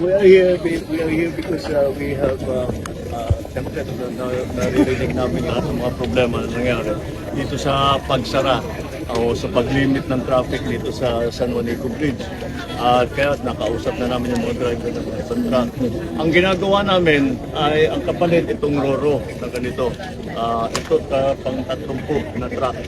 we are here, we are here because uh, we have, uh, uh, siyempre, na, na, naririnig namin lahat ng mga problema na nangyari dito sa pagsara o sa paglimit ng traffic dito sa San Juanico Bridge. At kaya nakausap na namin yung mga driver ng ibang. Ang ginagawa namin ay ang kapalit itong Roro na ganito. Ah, ito uh, pang 30 na truck.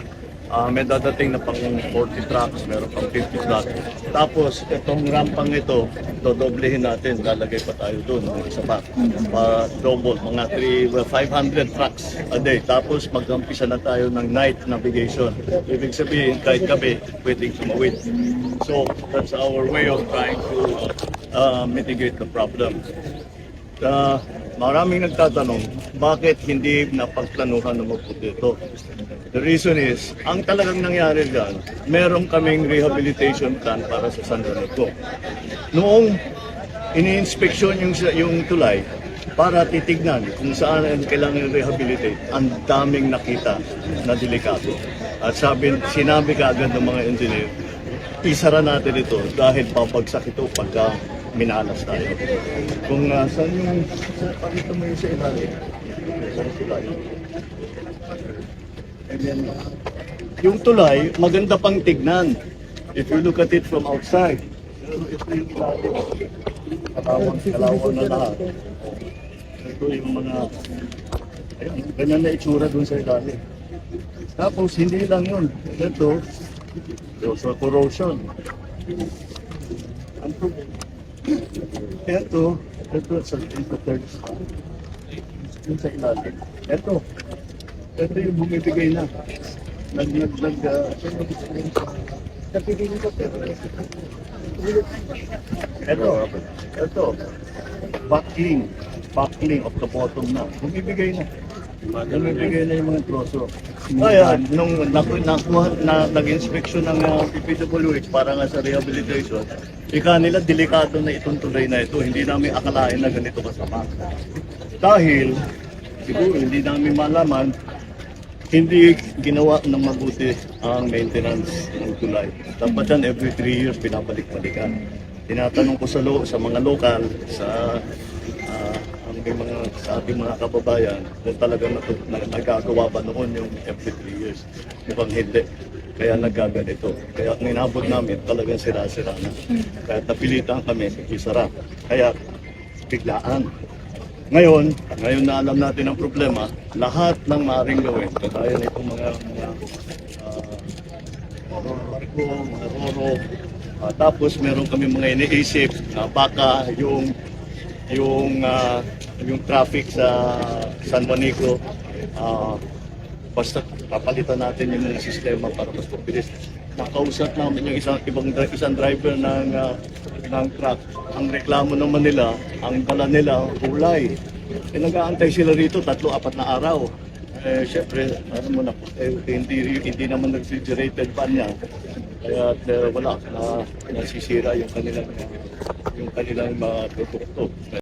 Ah, may dadating na pang 40 trucks, meron pang 50 trucks. Tapos, itong rampang ito, dodoblehin natin, lalagay pa tayo doon, isa pa. Pa double, mga 3, well, 500 trucks a day. Tapos, mag-umpisa na tayo ng night navigation. Ibig sabihin, kahit gabi, pwedeng tumawid. So, that's our way of trying to uh, mitigate the problem. Uh, maraming nagtatanong, bakit hindi napagplanuhan ng mabuti ito? The reason is, ang talagang nangyari dyan, meron kaming rehabilitation plan para sa San Benito. Noong ini-inspection yung, yung tulay, para titignan kung saan ang kailangan rehabilitate, ang daming nakita na delikado. At sabi, sinabi kaagad ng mga engineer, isara natin ito dahil babagsak ito pagka minalas tayo. Kung uh, saan yung, sa, pakita mo yung sa ilalim. Sa tulay. Then, yung tulay, maganda pang tignan. If you look at it from outside. Pero ito yung ilalim. Kalawang, kalawang na lahat. Ito yung mga, ayun, ganyan na itsura dun sa ilalim. Tapos, hindi lang yun. Ito, also corrosion. Ito, ito sa third spot. Yung sa ilalim. Ito, ito yung bumibigay na. Nag, nag, nag, uh, napigil ko pero ito, ito, buckling, buckling of the bottom na. Bumibigay na. Bumibigay na yung mga troso. Kaya, nung naku, nakuha, na, nag-inspection ng uh, PPWH para nga sa rehabilitation, ika nila delikado na itong tulay na ito. Hindi namin akalain na ganito kasama. Dahil, siguro hindi namin malaman, hindi ginawa ng mabuti ang maintenance ng tulay. Dapat yan every 3 years pinabalik-balikan. Tinatanong ko sa, lo, sa mga lokal, sa ah, ang mga sa ating mga kababayan kung na, nagagawa ba noon yung every 3 years. Mukhang hindi. Kaya nagkaganito. Kaya ang inabot namin talagang sira-sira na. Kaya napilitan kami isara. Kaya biglaan. Ngayon, ngayon na alam natin ang problema, lahat ng maaaring gawin, kagaya nitong mga mga mga barko, mga roro, ah, tapos meron kami mga iniisip na baka yung yung ah, yung traffic sa San Juanico ah, basta papalitan natin yung mga sistema para mas mabilis. Nakausap namin yung isang ibang isang driver ng ah, ng truck. Ang reklamo naman nila, ang dala nila kulay. Eh, nag-aantay sila rito tatlo apat na araw. Eh, syempre, ano mo na, eh, hindi, hindi naman refrigerated pan niya. Kaya eh, wala, na, nasisira yung kanilang, yung kanilang mga produkto.